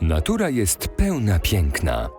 Natura jest pełna piękna.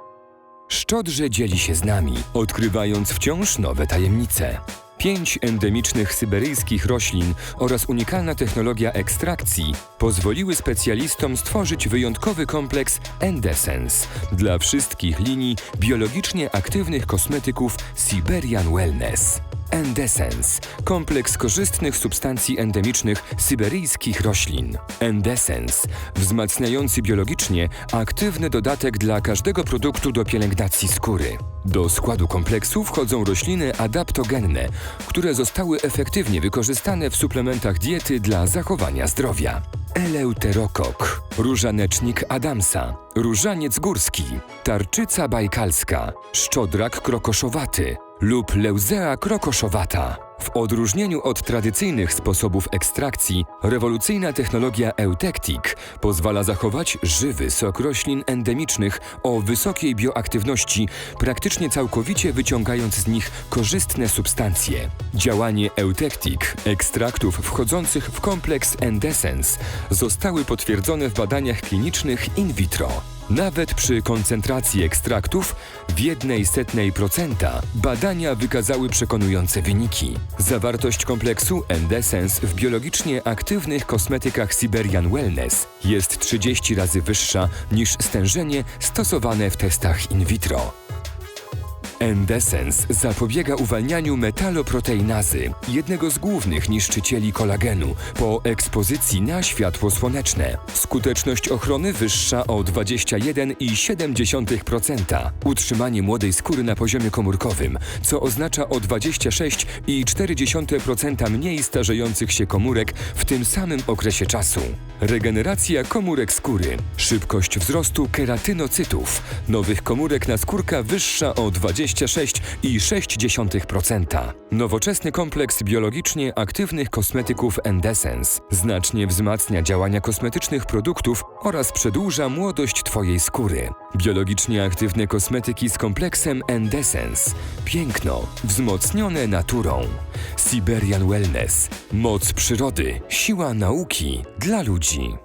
Szczodrze dzieli się z nami, odkrywając wciąż nowe tajemnice. Pięć endemicznych syberyjskich roślin oraz unikalna technologia ekstrakcji pozwoliły specjalistom stworzyć wyjątkowy kompleks Endessence dla wszystkich linii biologicznie aktywnych kosmetyków Siberian Wellness. Endessence kompleks korzystnych substancji endemicznych syberyjskich roślin. Endessence wzmacniający biologicznie aktywny dodatek dla każdego produktu do pielęgnacji skóry. Do składu kompleksu wchodzą rośliny adaptogenne, które zostały efektywnie wykorzystane w suplementach diety dla zachowania zdrowia. Eleuterokok, różanecznik Adamsa, różaniec górski, tarczyca bajkalska, szczodrak krokoszowaty lub leuzea krokoszowata. W odróżnieniu od tradycyjnych sposobów ekstrakcji, rewolucyjna technologia Eutectic pozwala zachować żywy sok roślin endemicznych o wysokiej bioaktywności, praktycznie całkowicie wyciągając z nich korzystne substancje. Działanie Eutectic, ekstraktów wchodzących w kompleks Endessence, zostały potwierdzone w badaniach klinicznych in vitro. Nawet przy koncentracji ekstraktów w jednej setnej procenta badania wykazały przekonujące wyniki. Zawartość kompleksu Endessence w biologicznie aktywnych kosmetykach Siberian Wellness jest 30 razy wyższa niż stężenie stosowane w testach in vitro. Endessence zapobiega uwalnianiu metaloproteinazy, jednego z głównych niszczycieli kolagenu, po ekspozycji na światło słoneczne. Skuteczność ochrony wyższa o 21,7%. Utrzymanie młodej skóry na poziomie komórkowym, co oznacza o 26,4% mniej starzejących się komórek w tym samym okresie czasu. Regeneracja komórek skóry, szybkość wzrostu keratynocytów, nowych komórek naskórka wyższa o 26,6%. Nowoczesny kompleks biologicznie aktywnych kosmetyków Endessence znacznie wzmacnia działania kosmetycznych produktów oraz przedłuża młodość Twojej skóry. Biologicznie aktywne kosmetyki z kompleksem Endessence. Piękno, wzmocnione naturą. Siberian Wellness. Moc przyrody, siła nauki dla ludzi.